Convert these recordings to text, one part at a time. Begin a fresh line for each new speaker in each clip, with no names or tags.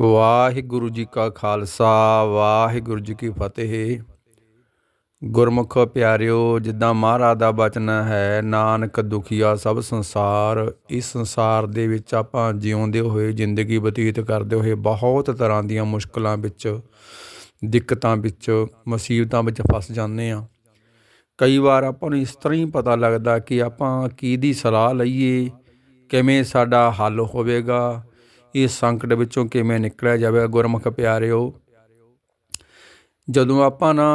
ਵਾਹਿਗੁਰੂ ਜੀ ਕਾ ਖਾਲਸਾ, ਵਾਹਿਗੁਰੂ ਜੀ ਕੀ ਫਤਿਹ। ਗੁਰਮੁਖ ਪਿਆਰਿਓ, ਜਿੱਦਾਂ ਮਹਾਰਾਜ ਦਾ ਬਚਨ ਹੈ, ਨਾਨਕ ਦੁਖੀਆ ਸਭ ਸੰਸਾਰ, ਇਸ ਸੰਸਾਰ ਦੇ ਵਿੱਚ ਆਪਾਂ ਜਿਉਂਦੇ ਹੋਏ, ਜ਼ਿੰਦਗੀ ਬਤੀਤ ਕਰਦੇ ਹੋਏ, ਬਹੁਤ ਤਰ੍ਹਾਂ ਦੀਆਂ ਮੁਸ਼ਕਲਾਂ ਵਿੱਚ, ਦਿੱਕਤਾਂ ਵਿੱਚ, ਮੁਸੀਬਤਾਂ ਵਿੱਚ ਫਸ ਜਾਂਦੇ ਆ ਕਈ ਵਾਰ ਆਪਾਂ ਨੂੰ ਇਸ ਤਰ੍ਹਾਂ ਹੀ ਪਤਾ ਲੱਗਦਾ ਕਿ ਆਪਾਂ ਕਿਹਦੀ ਸਲਾਹ ਲਈਏ, ਕਿਵੇਂ ਸਾਡਾ ਹੱਲ ਹੋਵੇਗਾ ਇਸ ਸੰਕਟ ਵਿੱਚੋਂ ਕਿਵੇਂ ਨਿਕਲਿਆ ਜਾਵੇ? ਗੁਰਮੁਖ ਪਿਆਰਿਓ, ਜਦੋਂ ਆਪਾਂ ਨਾ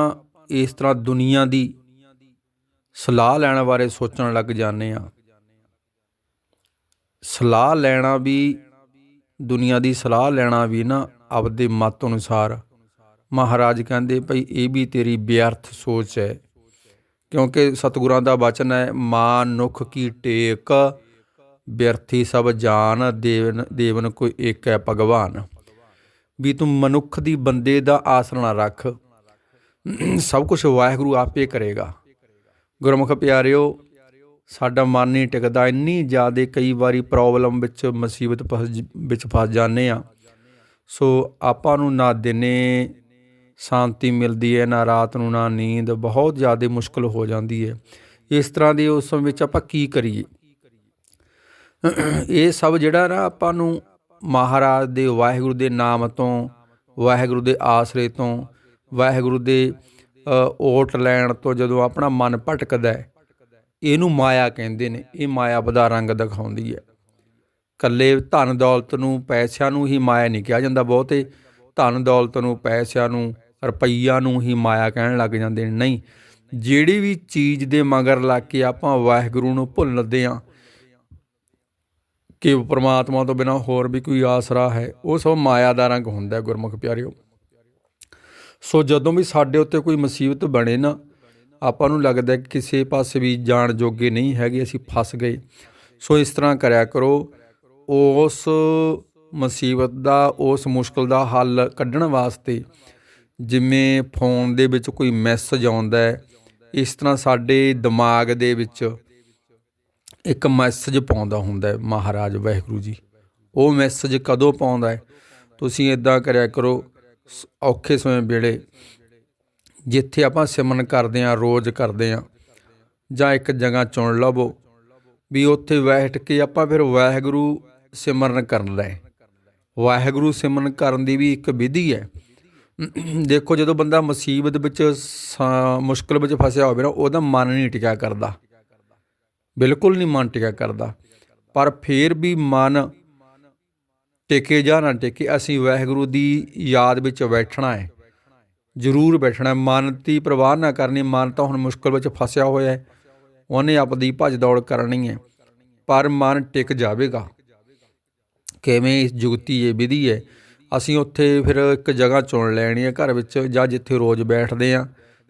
ਇਸ ਤਰ੍ਹਾਂ ਦੁਨੀਆ ਦੀ ਸਲਾਹ ਲੈਣ ਬਾਰੇ ਸੋਚਣ ਲੱਗ ਜਾਂਦੇ ਆ ਸਲਾਹ ਲੈਣਾ ਵੀ, ਦੁਨੀਆ ਦੀ ਸਲਾਹ ਲੈਣਾ ਵੀ ਨਾ ਆਪਦੇ ਮਤ ਅਨੁਸਾਰ। ਮਹਾਰਾਜ ਕਹਿੰਦੇ ਭਈ ਇਹ ਵੀ ਤੇਰੀ ਬਿਅਰਥ ਸੋਚ ਹੈ, ਕਿਉਂਕਿ ਸਤਿਗੁਰਾਂ ਦਾ ਬਚਨ ਹੈ ਮਾਨੁਖ ਕੀ ਟੇਕ ਬਿਅਰਥੀ ਸਭ ਜਾਨ, ਦੇਵਨ ਦੇਵਨ ਕੋਈ ਇੱਕ ਹੈ ਭਗਵਾਨ। ਵੀ ਤੂੰ ਮਨੁੱਖ ਦੀ ਬੰਦੇ ਦਾ ਆਸਰਾ ਰੱਖ। ਸਭ ਕੁਝ ਵਾਹਿਗੁਰੂ ਆਪੇ ਕਰੇਗਾ। ਗੁਰਮੁਖ ਪਿਆਰਿਓ, ਸਾਡਾ ਮਨ ਨਹੀਂ ਟਿਕਦਾ। ਇੰਨੀ ਜ਼ਿਆਦਾ ਕਈ ਵਾਰੀ ਪ੍ਰੋਬਲਮ ਵਿੱਚ, ਮੁਸੀਬਤ ਫਸ- ਵਿੱਚ ਫਸ ਜਾਂਦੇ ਆ ਸੋ ਆਪਾਂ ਨੂੰ ਨਾ ਦਿਨੇ ਸ਼ਾਂਤੀ ਮਿਲਦੀ ਹੈ, ਨਾ ਰਾਤ ਨੂੰ ਨਾ ਨੀਂਦ। ਬਹੁਤ ਜ਼ਿਆਦਾ ਮੁਸ਼ਕਲ ਹੋ ਜਾਂਦੀ ਹੈ। ਇਸ ਤਰ੍ਹਾਂ ਦੇ ਉਸ ਸਮੇਂ ਵਿੱਚ ਆਪਾਂ ਕੀ ਕਰੀਏ? ਇਹ ਸਭ ਜਿਹੜਾ ਨਾ ਆਪਾਂ ਨੂੰ ਮਹਾਰਾਜ ਦੇ, ਵਾਹਿਗੁਰੂ ਦੇ ਨਾਮ ਤੋਂ, ਵਾਹਿਗੁਰੂ ਦੇ ਆਸਰੇ ਤੋਂ, ਵਾਹਿਗੁਰੂ ਦੇ ਓਟ ਲੈਣ ਤੋਂ ਜਦੋਂ ਆਪਣਾ ਮਨ ਭਟਕਦਾ ਹੈ, ਇਹਨੂੰ ਮਾਇਆ ਕਹਿੰਦੇ ਨੇ। ਇਹ ਮਾਇਆ ਦਾ ਰੰਗ ਦਿਖਾਉਂਦੀ ਹੈ। ਕੱਲੇ ਧਨ ਦੌਲਤ ਨੂੰ, ਪੈਸਿਆਂ ਨੂੰ ਹੀ ਮਾਇਆ ਨਹੀਂ ਕਿਹਾ ਜਾਂਦਾ ਬਹੁਤੇ। ਧਨ ਦੌਲਤ ਨੂੰ, ਪੈਸਿਆਂ ਨੂੰ, ਰੁਪਈਆ ਨੂੰ ਹੀ ਮਾਇਆ ਕਹਿਣ ਲੱਗ ਜਾਂਦੇ ਨੇ। ਨਹੀਂ, ਜਿਹੜੀ ਵੀ ਚੀਜ਼ ਦੇ ਮਗਰ ਲੱਗ ਕੇ ਆਪਾਂ ਵਾਹਿਗੁਰੂ ਨੂੰ ਭੁੱਲਦੇ ਆ ਕਿ ਪ੍ਰਮਾਤਮਾ ਤੋਂ ਬਿਨਾ ਹੋਰ ਵੀ ਕੋਈ ਆਸਰਾ ਹੈ, ਉਹ ਸਭ ਮਾਇਆ ਦਾ ਰੰਗ ਹੁੰਦਾ ਗੁਰਮੁਖ ਪਿਆਰਿਓ। ਸੋ ਜਦੋਂ ਵੀ ਸਾਡੇ ਉੱਤੇ ਕੋਈ ਮੁਸੀਬਤ ਬਣੇ ਨਾ, ਆਪਾਂ ਨੂੰ ਲੱਗਦਾ ਕਿ ਕਿਸੇ ਪਾਸੇ ਵੀ ਜਾਣ ਜੋਗੇ ਨਹੀਂ ਹੈਗੇ, ਅਸੀਂ ਫਸ ਗਏ। ਸੋ ਇਸ ਤਰ੍ਹਾਂ ਕਰਿਆ ਕਰੋ। ਉਸ ਮੁਸੀਬਤ ਦਾ, ਉਸ ਮੁਸ਼ਕਲ ਦਾ ਹੱਲ ਕੱਢਣ ਵਾਸਤੇ ਜਿਵੇਂ ਫੋਨ ਦੇ ਵਿੱਚ ਕੋਈ ਮੈਸੇਜ ਆਉਂਦਾ ਹੈ, ਇਸ ਤਰ੍ਹਾਂ ਸਾਡੇ ਦਿਮਾਗ ਦੇ ਵਿੱਚ ਇੱਕ ਮੈਸੇਜ ਪਾਉਂਦਾ ਹੁੰਦਾ ਹੈ, ਮਹਾਰਾਜ ਵਾਹਿਗੁਰੂ ਜੀ। ਉਹ ਮੈਸੇਜ ਕਦੋਂ ਪਾਉਂਦਾ ਹੈ? ਤੁਸੀਂ ਇਦਾਂ ਕਰਿਆ ਕਰੋ, ਸ- ਔਖੇ ਸਮੇਂ ਵੇਲੇ। ਜਿੱਥੇ ਆਪਾਂ ਸਿਮਰਨ ਕਰਦੇ ਆਂ ਰੋਜ਼ ਕਰਦੇ ਆਂ ਜਾਂ ਇੱਕ ਜਗ੍ਹਾ ਚੁਣ ਲਵੋ, ਵੀ ਉੱਥੇ ਬੈਠ ਕੇ ਆਪਾਂ ਫਿਰ ਵਾਹਿਗੁਰੂ ਸਿਮਰਨ ਕਰਨ ਲੈ ਵਾਹਿਗੁਰੂ ਸਿਮਰਨ ਕਰਨ ਦੀ ਵੀ ਇੱਕ ਵਿਧੀ ਹੈ। ਦੇਖੋ ਜਦੋਂ ਬੰਦਾ ਮੁਸੀਬਤ ਵਿੱਚ ਮੁਸ਼ਕਲ ਵਿੱਚ ਫਸਿਆ ਹੋਵੇ ਨਾ, ਉਹਦਾ ਮਨ ਨਹੀਂ ਟਿਕਿਆ ਕਰਦਾ। ਬਿਲਕੁਲ ਨਹੀਂ ਮਨ ਟਿਕਿਆ ਕਰਦਾ। ਪਰ ਫੇਰ ਵੀ ਮਨ ਟਿਕੇ ਜਾਂ ਨਾ ਟਿਕੇ, ਅਸੀਂ ਵਾਹਿਗੁਰੂ ਦੀ ਯਾਦ ਵਿੱਚ ਬੈਠਣਾ ਹੈ। ਜ਼ਰੂਰ ਬੈਠਣਾ ਮਨ ਦੀ ਪ੍ਰਵਾਹ ਨਾ ਕਰਨੀ, ਮਨ ਤਾਂ ਹੁਣ ਮੁਸ਼ਕਲ ਵਿੱਚ ਫਸਿਆ ਹੋਇਆ ਹੈ। ਉਹਨੇ ਆਪਦੀ ਭੱਜ ਦੌੜ ਕਰਨੀ ਹੈ। ਪਰ ਮਨ ਟਿਕ ਜਾਵੇਗਾ। ਕਿਵੇਂ ਇਸ ਜੁਗਤੀ ਇਹ ਵਿਧੀ ਹੈ? ਅਸੀਂ ਉੱਥੇ ਫਿਰ ਇੱਕ ਜਗ੍ਹਾ ਚੁਣ ਲੈਣੀ ਹੈ ਘਰ ਵਿੱਚ, ਜਾਂ ਜਿੱਥੇ ਰੋਜ਼ ਬੈਠਦੇ ਆ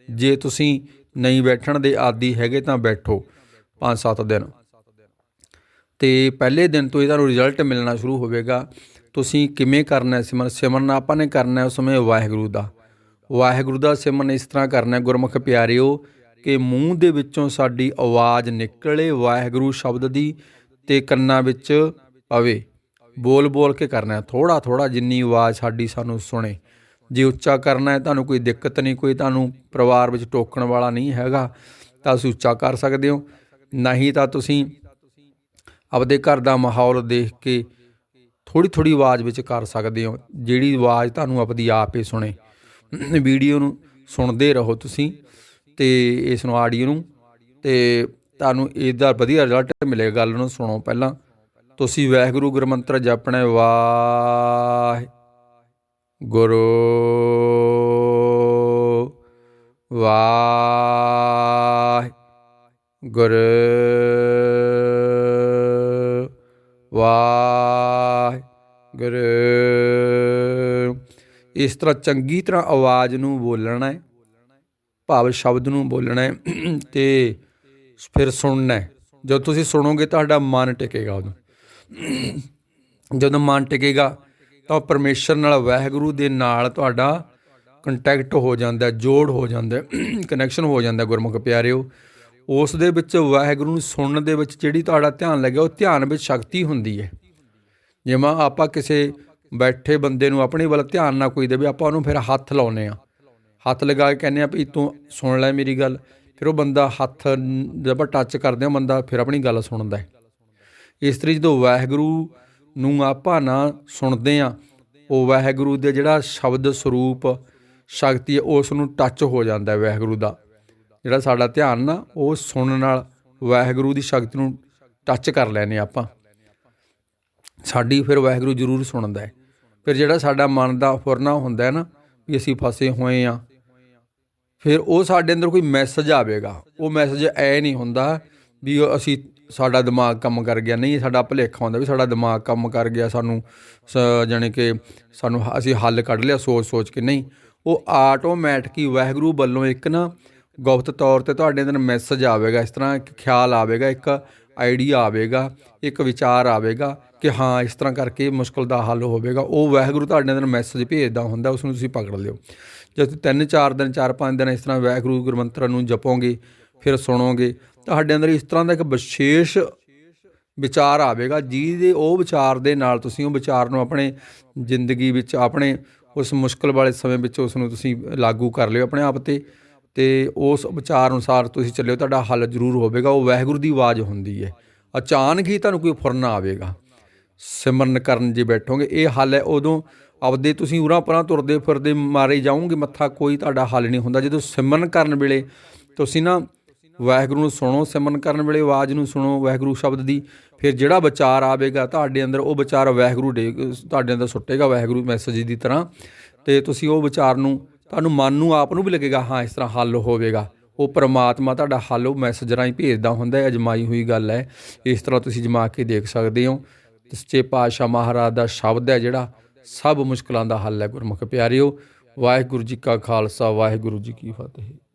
ਜੇ ਤੁਸੀਂ ਨਹੀਂ ਬੈਠਣ ਦੇ ਆਦੀ ਹੈਗੇ ਤਾਂ ਬੈਠੋ। 5-7 ਦਿਨ। ਤੇ ਪਹਿਲੇ ਦਿਨ ਤੋਂ ਹੀ ਤੁਹਾਨੂੰ ਰਿਜ਼ਲਟ ਮਿਲਣਾ ਸ਼ੁਰੂ ਹੋਵੇਗਾ ਤੁਸੀਂ ਕਿਵੇਂ ਕਰਨਾ ਹੈ ਸਿਮਰਨ? ਸਿਮਰਨ ਆਪਾਂ ਨੇ ਕਰਨਾ ਹੈ ਉਸ ਸਮੇਂ ਵਾਹਿਗੁਰੂ ਦਾ। ਵਾਹਿਗੁਰੂ ਦਾ ਸਿਮਰਨ ਇਸ ਤਰ੍ਹਾਂ ਕਰਨਾ ਹੈ, ਗੁਰਮੁਖ ਪਿਆਰਿਓ, ਕਿ ਮੂੰਹ ਦੇ ਵਿੱਚੋਂ ਸਾਡੀ ਆਵਾਜ਼ ਨਿਕਲੇ ਵਾਹਿਗੁਰੂ ਸ਼ਬਦ ਦੀ ਤੇ ਕੰਨਾਂ ਵਿੱਚ ਪਵੇ ਬੋਲ ਬੋਲ ਕੇ ਕਰਨਾ ਹੈ। ਥੋੜਾ ਥੋੜਾ ਜਿੰਨੀ ਆਵਾਜ਼ ਸਾਡੀ ਸਾਨੂੰ ਸੁਣੇ। ਜੇ ਉੱਚਾ ਕਰਨਾ ਹੈ ਤੁਹਾਨੂੰ ਕੋਈ ਦਿੱਕਤ ਨਹੀਂ, ਕੋਈ ਤੁਹਾਨੂੰ ਪਰਿਵਾਰ ਵਿੱਚ ਟੋਕਣ ਵਾਲਾ ਨਹੀਂ ਹੈਗਾ, ਤਾਂ ਤੁਸੀਂ ਉੱਚਾ ਕਰ ਸਕਦੇ ਹੋ। ਨਹੀਂ ਤਾਂ ਤੁਸੀਂ ਆਪਦੇ ਘਰ ਦਾ ਮਾਹੌਲ ਦੇਖ ਕੇ ਥੋੜੀ ਥੋੜੀ ਆਵਾਜ਼ ਵਿੱਚ ਕਰ ਸਕਦੇ ਹੋ, ਜਿਹੜੀ ਆਵਾਜ਼ ਤੁਹਾਨੂੰ ਆਪਦੀ ਆਪ ਹੀ ਸੁਣੇ। ਵੀਡੀਓ ਨੂੰ ਸੁਣਦੇ ਰਹੋ ਤੁਸੀਂ ਤੇ ਇਸ ਨੂੰ ਆਡੀਓ ਨੂੰ ਤੇ ਤੁਹਾਨੂੰ ਇਹਦਾ ਵਧੀਆ ਰਿਜ਼ਲਟ ਮਿਲੇਗਾ, ਗੱਲ ਨੂੰ ਸੁਣੋ ਪਹਿਲਾਂ। ਤੁਸੀਂ ਵਾਹਿਗੁਰੂ ਗੁਰਮੰਤਰ ਜਪਣਾ ਵਾਹ ਗੁਰੂ ਵਾਹ ਗੁਰ ਵਾਹ ਗੁਰ ਇਸ ਤਰ੍ਹਾਂ ਚੰਗੀ ਤਰ੍ਹਾਂ ਆਵਾਜ਼ ਨੂੰ ਬੋਲਣਾ ਹੈ, ਭਾਵ ਸ਼ਬਦ ਨੂੰ ਬੋਲਣਾ ਹੈ ਤੇ ਫਿਰ ਸੁਣਨਾ ਹੈ। ਜਦੋਂ ਤੁਸੀਂ ਸੁਣੋਗੇ ਤੁਹਾਡਾ ਮਨ ਟਿਕੇਗਾ ਉਦੋਂ। ਜਦੋਂ ਮਨ ਟਿਕੇਗਾ ਤਾਂ ਪਰਮੇਸ਼ਰ ਨਾਲ ਵਾਹਿਗੁਰੂ ਦੇ ਨਾਲ ਤੁਹਾਡਾ ਕੰਟੈਕਟ ਹੋ ਜਾਂਦਾ, ਜੋੜ ਹੋ ਜਾਂਦਾ ਕਨੈਕਸ਼ਨ ਹੋ ਜਾਂਦਾ ਗੁਰਮੁਖ ਪਿਆਰਿਓ। ਉਸ ਦੇ ਵਿੱਚ ਵਾਹਿਗੁਰੂ ਨੂੰ ਸੁਣਨ ਦੇ ਵਿੱਚ ਜਿਹੜੀ ਤੁਹਾਡਾ ਧਿਆਨ ਲੱਗਿਆ, ਉਹ ਧਿਆਨ ਵਿੱਚ ਸ਼ਕਤੀ ਹੁੰਦੀ ਹੈ। ਜਿਵੇਂ ਆਪਾਂ ਕਿਸੇ ਬੈਠੇ ਬੰਦੇ ਨੂੰ ਆਪਣੇ ਵੱਲ ਧਿਆਨ ਨਾ ਕੋਈ ਦੇਵੇ, ਆਪਾਂ ਉਹਨੂੰ ਫਿਰ ਹੱਥ ਲਾਉਨੇ ਆ ਹੱਥ ਲਗਾ ਕੇ ਕਹਿੰਦੇ ਆ ਵੀ ਤੂੰ ਸੁਣ ਲੈ ਮੇਰੀ ਗੱਲ। ਫਿਰ ਉਹ ਬੰਦਾ ਹੱਥ ਨ- ਜਦ ਆਪਾਂ ਟੱਚ ਕਰਦੇ ਆ, ਬੰਦਾ ਫਿਰ ਆਪਣੀ ਗੱਲ ਸੁਣਦਾ ਹੈ। ਇਸ ਤਰੀ ਜਦੋਂ ਵਾਹਿਗੁਰੂ ਨੂੰ ਆਪਾਂ ਨਾ ਸੁਣਦੇ ਆ ਉਹ ਵਾਹਿਗੁਰੂ ਦੇ ਜਿਹੜਾ ਸ਼ਬਦ ਸਰੂਪ ਸ਼ਕਤੀ ਹੈ, ਉਸ ਨੂੰ ਟੱਚ ਹੋ ਜਾਂਦਾ ਹੈ ਵਾਹਿਗੁਰੂ ਦਾ। ਜਿਹੜਾ ਸਾਡਾ ਧਿਆਨ ਨਾ, ਉਹ ਸੁਣਨ ਨਾਲ ਵਾਹਿਗੁਰੂ ਦੀ ਸ਼ਕਤੀ ਨੂੰ ਟੱਚ ਕਰ ਲੈਨੇ ਆਪਾਂ। ਸਾਡੀ ਫਿਰ ਵਾਹਿਗੁਰੂ ਜ਼ਰੂਰ ਸੁਣਦਾ ਹੈ। ਫਿਰ ਜਿਹੜਾ ਸਾਡਾ ਮਨ ਦਾ ਫੁਰਨਾ ਹੁੰਦਾ ਹੈ ਨਾ, ਵੀ ਅਸੀਂ ਫਸੇ ਹੋਏ ਆ ਫਿਰ ਉਹ ਸਾਡੇ ਅੰਦਰ ਕੋਈ ਮੈਸੇਜ ਆਵੇਗਾ। ਉਹ ਮੈਸੇਜ ਐ ਨਹੀਂ ਹੁੰਦਾ ਵੀ ਅਸੀਂ ਸਾਡਾ ਦਿਮਾਗ ਕੰਮ ਕਰ ਗਿਆ। ਨਹੀਂ, ਸਾਡਾ ਭੁਲੇਖਾ ਹੁੰਦਾ ਵੀ ਸਾਡਾ ਦਿਮਾਗ ਕੰਮ ਕਰ ਗਿਆ, ਸਾਨੂੰ ਸ- ਜਾਣੀ ਕਿ ਸਾਨੂੰ ਅਸੀਂ ਹੱਲ ਕੱਢ ਲਿਆ ਸੋਚ ਸੋਚ ਕੇ। ਨਹੀਂ, ਉਹ ਆਟੋਮੈਟਿਕ ਹੀ ਵਾਹਿਗੁਰੂ ਵੱਲੋਂ ਇੱਕ ਨਾ ਗੁਪਤ ਤੌਰ ਤੇ ਤੁਹਾਡੇ ਅੰਦਰ ਮੈਸੇਜ ਆਵੇਗਾ, ਇਸ ਤਰ੍ਹਾਂ ਇੱਕ ਖਿਆਲ ਆਵੇਗਾ, ਇੱਕ ਆਈਡੀਆ ਆਵੇਗਾ, ਇੱਕ ਵਿਚਾਰ ਆਵੇਗਾ ਕਿ ਹਾਂ, ਇਸ ਤਰ੍ਹਾਂ ਕਰਕੇ ਮੁਸ਼ਕਲ ਦਾ ਹੱਲ ਹੋਵੇਗਾ। ਉਹ ਵਾਹਿਗੁਰੂ ਤੁਹਾਡੇ ਅੰਦਰ ਮੈਸੇਜ ਭੇਜਦਾ ਹੁੰਦਾ ਉਸ ਨੂੰ ਤੁਸੀਂ ਪਕੜ ਲਿਓ। ਜਦ ਤਿੰਨ, ਚਾਰ ਦਿਨ, ਚਾਰ, ਪੰਜ ਦਿਨ ਇਸ ਤਰ੍ਹਾਂ ਵਾਹਿਗੁਰੂ ਗੁਰਮੰਤਰ ਨੂੰ ਜਪੋਗੇ, ਫਿਰ ਸੁਣੋਗੇ, ਤੁਹਾਡੇ ਅੰਦਰ ਇਸ ਤਰ੍ਹਾਂ ਦਾ ਇੱਕ ਵਿਸ਼ੇਸ਼ ਵਿਚਾਰ ਆਵੇਗਾ, ਜਿਹਦੇ ਉਹ ਵਿਚਾਰ ਦੇ ਨਾਲ ਤੁਸੀਂ ਉਹ ਵਿਚਾਰ ਨੂੰ ਆਪਣੇ ਜ਼ਿੰਦਗੀ ਵਿੱਚ, ਆਪਣੇ ਉਸ ਮੁਸ਼ਕਲ ਵਾਲੇ ਸਮੇਂ ਵਿੱਚ ਉਸ ਨੂੰ ਤੁਸੀਂ ਲਾਗੂ ਕਰ ਲਿਓ, ਆਪਣੇ ਆਪ ਤੇ ਤੇ ਉਸ ਵਿਚਾਰ ਅਨੁਸਾਰ ਤੁਸੀਂ ਚੱਲਿਓ, ਤੁਹਾਡਾ ਹੱਲ ਜ਼ਰੂਰ ਹੋਵੇਗਾ, ਉਹ ਵਾਹਿਗੁਰੂ ਦੀ ਆਵਾਜ਼ ਹੁੰਦੀ ਹੈ। ਅਚਾਨਕ ਹੀ ਤੁਹਾਨੂੰ ਕੋਈ ਫੁਰਨਾ ਆਵੇਗਾ। ਸਿਮਰਨ ਕਰਨ ਜੇ ਬੈਠੋਗੇ, ਇਹ ਹੱਲ ਹੈ ਉਦੋਂ ਆਪਦੇ ਤੁਸੀਂ ਉਰਾਂ ਪਰਾਂ ਤੁਰਦੇ ਫਿਰਦੇ ਮਾਰੇ ਜਾਓਗੇ, ਮੱਥਾ ਕੋਈ ਤੁਹਾਡਾ ਹੱਲ ਨਹੀਂ ਹੁੰਦਾ। ਜਦੋਂ ਸਿਮਰਨ ਕਰਨ ਵੇਲੇ ਤੁਸੀਂ ਨਾ ਵਾਹਿਗੁਰੂ ਨੂੰ ਸੁਣੋ, ਸਿਮਰਨ ਕਰਨ ਵੇਲੇ ਆਵਾਜ਼ ਨੂੰ ਸੁਣੋ, ਵਾਹਿਗੁਰੂ ਸ਼ਬਦ ਦੀ, ਫਿਰ ਜਿਹੜਾ ਵਿਚਾਰ ਆਵੇਗਾ ਤੁਹਾਡੇ ਅੰਦਰ, ਉਹ ਵਿਚਾਰ ਵਾਹਿਗੁਰੂ ਦੇ, ਤੁਹਾਡੇ ਅੰਦਰ ਸੁੱਟੇਗਾ ਵਾਹਿਗੁਰੂ ਮੈਸੇਜ ਦੀ ਤਰ੍ਹਾਂ। ਤੇ ਤੁਸੀਂ ਉਹ ਵਿਚਾਰ ਨੂੰ ਤੁਹਾਨੂੰ ਮਨ ਨੂੰ ਆਪ ਨੂੰ ਵੀ ਲੱਗੇਗਾ, ਹਾਂ, ਇਸ ਤਰ੍ਹਾਂ ਹੱਲ ਹੋਵੇਗਾ। ਉਹ ਪਰਮਾਤਮਾ ਤੁਹਾਡਾ ਹੱਲ ਉਹ ਮੈਸੇਜ ਰਾਹੀਂ ਭੇਜਦਾ ਹੁੰਦਾ ਹੈ, ਅਜਮਾਈ ਹੋਈ ਗੱਲ ਹੈ। ਇਸ ਤਰ੍ਹਾਂ ਤੁਸੀਂ ਜਮਾ ਕੇ ਦੇਖ ਸਕਦੇ ਹੋ। ਸੱਚੇ ਪਾਤਸ਼ਾਹ ਮਹਾਰਾਜ ਦਾ ਸ਼ਬਦ ਹੈ ਜਿਹੜਾ ਸਭ ਮੁਸ਼ਕਲਾਂ ਦਾ ਹੱਲ ਹੈ ਗੁਰਮੁਖ ਪਿਆਰਿਓ। ਵਾਹਿਗੁਰੂ ਜੀ ਕਾ ਖਾਲਸਾ, ਵਾਹਿਗੁਰੂ ਜੀ ਕੀ ਫਤਿਹ।